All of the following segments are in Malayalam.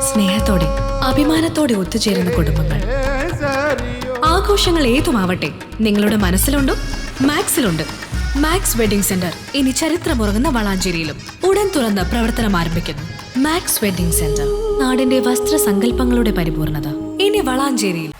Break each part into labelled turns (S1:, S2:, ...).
S1: സ്നേഹത്തോടെ അഭിമാനത്തോടെ ഒത്തുചേരുന്ന കുടുംബങ്ങൾ. ആഘോഷങ്ങൾ ഏതുമാവട്ടെ നിങ്ങളുടെ മനസ്സിലുണ്ടോ മാക്സിലുണ്ട്. മാക്സ് വെഡിംഗ് സെന്റർ ഇനി ചരിത്രമുറങ്ങുന്ന വളാഞ്ചേരിയിലും ഉടൻ തുറന്ന് പ്രവർത്തനം ആരംഭിക്കുന്നു. മാക്സ് വെഡിംഗ് സെന്റർ നാടിന്റെ വസ്ത്രസങ്കല്പങ്ങളുടെ പരിപൂർണത. ഇനി വളാഞ്ചേരിയിൽ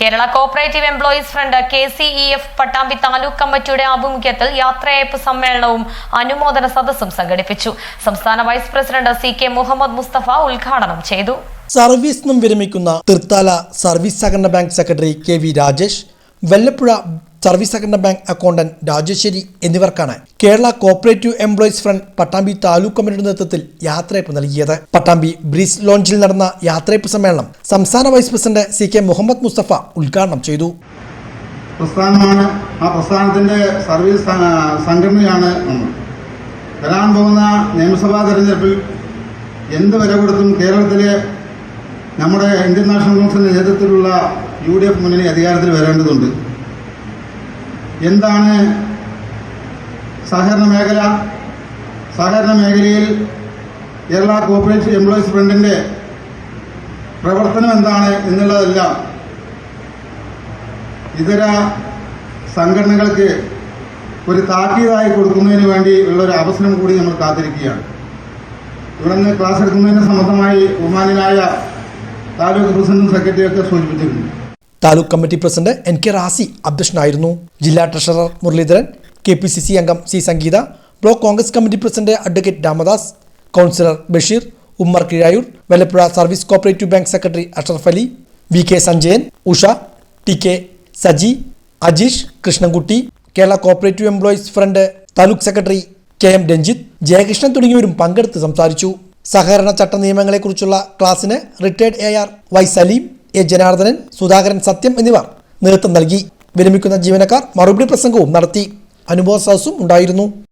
S2: Kerala cooperative employees front K C E F Pattambi taluk കമ്മിറ്റിയുടെ ആഭിമുഖ്യത്തിൽ യാത്രയയപ്പ് സമ്മേളനവും അനുമോദന സദസ്സും സംഘടിപ്പിച്ചു. സംസ്ഥാന vice president C K Muhammad Mustafa ഉദ്ഘാടനം ചെയ്തു.
S3: സർവീസ് നിന്നും വിരമിക്കുന്ന തൃത്താല സർവീസ് സഹകരണ bank secretary K V Rajesh Vallapuzha service സഹകരണ ബാങ്ക് അക്കൗണ്ടന്റ് രാജേശ്വരി എന്നിവർക്കാണ് Kerala cooperative employees front Pattambi taluk കമ്മിറ്റിയുടെ നേതൃത്വത്തിൽ യാത്രയപ്പ് നൽകിയത്. പട്ടാമ്പി ബ്രീസ് ലോഞ്ചിൽ നടന്ന യാത്രയപ്പ് സമ്മേളനം സംസ്ഥാന vice president C K Muhammad Mustafa ഉദ്ഘാടനം ചെയ്തു.
S4: പ്രസ്ഥാനമാണ്. ആ പ്രസ്ഥാനത്തിന്റെ സർവീസ് സംഘടനയാണ് വരാൻ പോകുന്ന നിയമസഭാ തെരഞ്ഞെടുപ്പിൽ എന്ത് വില കൊടുത്തും കേരളത്തിലെ നമ്മുടെ ഇന്ത്യൻ നാഷണൽ കോൺഗ്രസിന്റെ നേതൃത്വത്തിലുള്ള യു ഡി എഫ് മുന്നണി അധികാരത്തിൽ വരേണ്ടതുണ്ട്. എന്താണ് സഹകരണ മേഖല? സഹകരണ മേഖലയിൽ കേരള കോപ്പറേറ്റീവ് എംപ്ലോയീസ് ഫ്രണ്ടിന്റെ പ്രവർത്തനം എന്താണ് എന്നുള്ളതെല്ലാം ഇതര സംഘടനകൾക്ക് ഒരു താക്കീതായി കൊടുക്കുന്നതിന് വേണ്ടി ഉള്ള ഒരു അവസരം കൂടി നമ്മൾ കാത്തിരിക്കുകയാണ്. ഇവിടെ നിന്ന് ക്ലാസ് എടുക്കുന്നതിന് സംബന്ധമായി ബഹുമാനായ താലൂക്ക് പ്രസിഡന്റും സെക്രട്ടറിയൊക്കെ സൂചിപ്പിച്ചിട്ടുണ്ട്.
S3: Taluk committee president N K Razi അധ്യക്ഷനായിരുന്നു. ജില്ലാ treasurer Muraleedharan K P C C അംഗം C Sangeetha block congress committee president advocate Ramadas councillor Basheer Ummer Kizhayur Vallapuzha service cooperative bank secretary Ashraf Ali V K Sanjayan Usha T K Saji Ajeesh Krishnankutty Kerala cooperative employees front taluk secretary K M Ranjith Jayakrishnan തുടങ്ങിയവരും പങ്കെടുത്ത് സംസാരിച്ചു. സഹകരണ ചട്ട നിയമങ്ങളെക്കുറിച്ചുള്ള ക്ലാസ്സിന് retired A R Y Saleem A. Janardhanan Sudhakaran Sathyam എന്നിവർ നേതൃത്വം നൽകി. വിരമിക്കുന്ന ജീവനക്കാർ മറുപടി പ്രസംഗവും നടത്തി. അനുഭവ സദസ്സും ഉണ്ടായിരുന്നു.